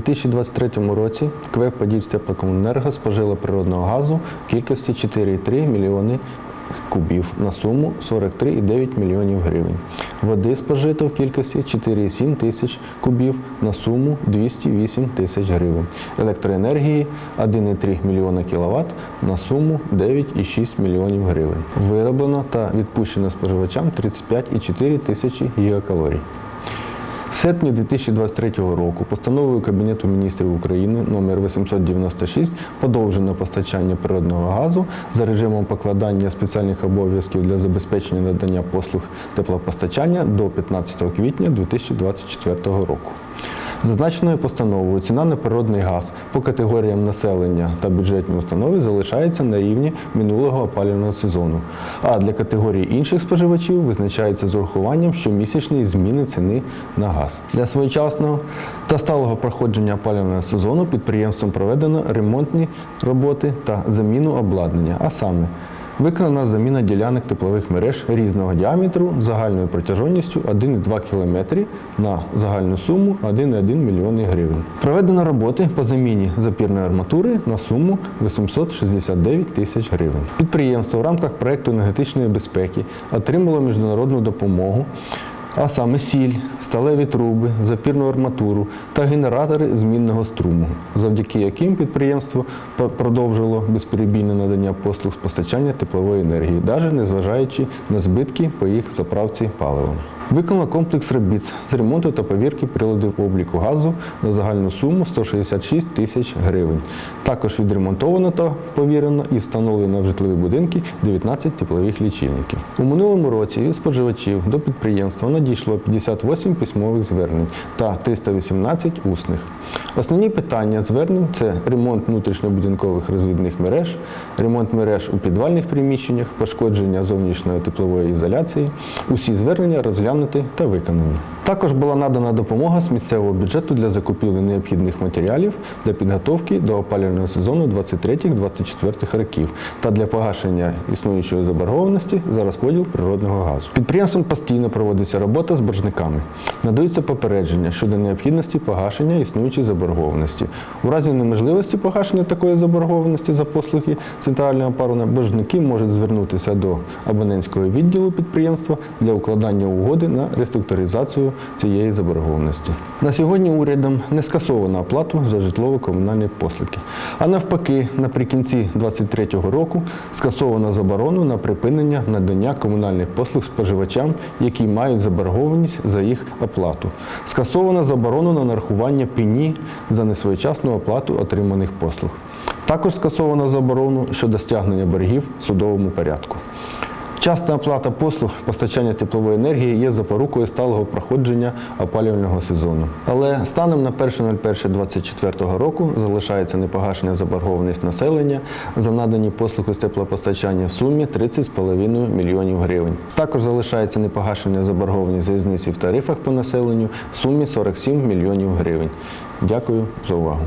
2023 році КВЕП «Подільстеплокомуненерго» спожило природного газу в кількості 4,3 мільйони кубів на суму 43,9 мільйонів гривень. Води спожито в кількості 4,7 тисяч кубів на суму 208 тисяч гривень. Електроенергії 1,3 мільйона кВт на суму 9,6 мільйонів гривень. Вироблено та відпущено споживачам 35,4 тисячі гігакалорій. Серпні 2023 року постановою Кабінету міністрів України номер 896 подовжено постачання природного газу за режимом покладання спеціальних обов'язків для забезпечення надання послуг теплопостачання до 15 квітня 2024 року. Зазначеною постановою ціна на природний газ по категоріям населення та бюджетні установи залишається на рівні минулого опалювального сезону, а для категорії інших споживачів визначається з урахуванням щомісячної зміни ціни на газ. Для своєчасного та сталого проходження опалювального сезону підприємством проведено ремонтні роботи та заміну обладнання, а саме Виконана заміна ділянок теплових мереж різного діаметру загальною протяжністю 1,2 км на загальну суму 1,1 млн гривень. Проведено роботи по заміні запірної арматури на суму 869 тисяч гривень. Підприємство в рамках проекту енергетичної безпеки отримало міжнародну допомогу а саме сіль, сталеві труби, запірну арматуру та генератори змінного струму, завдяки яким підприємство продовжило безперебійне надання послуг з постачання теплової енергії, навіть незважаючи на збитки по їх заправці паливом. Виконано комплекс робіт з ремонту та повірки приладів обліку газу на загальну суму 166 тисяч гривень. Також відремонтовано та повірено і встановлено в житлові будинки 19 теплових лічильників. У минулому році від споживачів до підприємства надійшло 58 письмових звернень та 318 усних. Основні питання звернень це ремонт внутрішньобудинкових розвідних мереж, ремонт мереж у підвальних приміщеннях, пошкодження зовнішньої теплової ізоляції. Усі звернення розглянуті та виконані. Також була надана допомога з місцевого бюджету для закупівлі необхідних матеріалів для підготовки до опалювального сезону 23-24 років та для погашення існуючої заборгованості за розподіл природного газу. Підприємством постійно проводиться робота з боржниками. Надаються попередження щодо необхідності погашення існуючої заборгованості. У разі неможливості погашення такої заборгованості за послуги центрального опалення боржники можуть звернутися до абонентського відділу підприємства для укладання угоди на реструктуризацію цієї заборгованості. На сьогодні урядом не скасовано оплату за житлово-комунальні послуги. А навпаки, наприкінці 2023 року скасовано заборону на припинення надання комунальних послуг споживачам, які мають заборгованість за їх оплату. Скасовано заборону на нарахування пені за несвоєчасну оплату отриманих послуг. Також скасовано заборону щодо стягнення боргів в судовому порядку. Вчасна оплата послуг постачання теплової енергії є запорукою сталого проходження опалювального сезону. Але станом на 1.01.2024 року залишається непогашення заборгованість населення за надані послуги з теплопостачання в сумі 30,5 мільйонів гривень. Також залишається непогашення заборгованість за різниці в тарифах по населенню в сумі 47 мільйонів гривень. Дякую за увагу.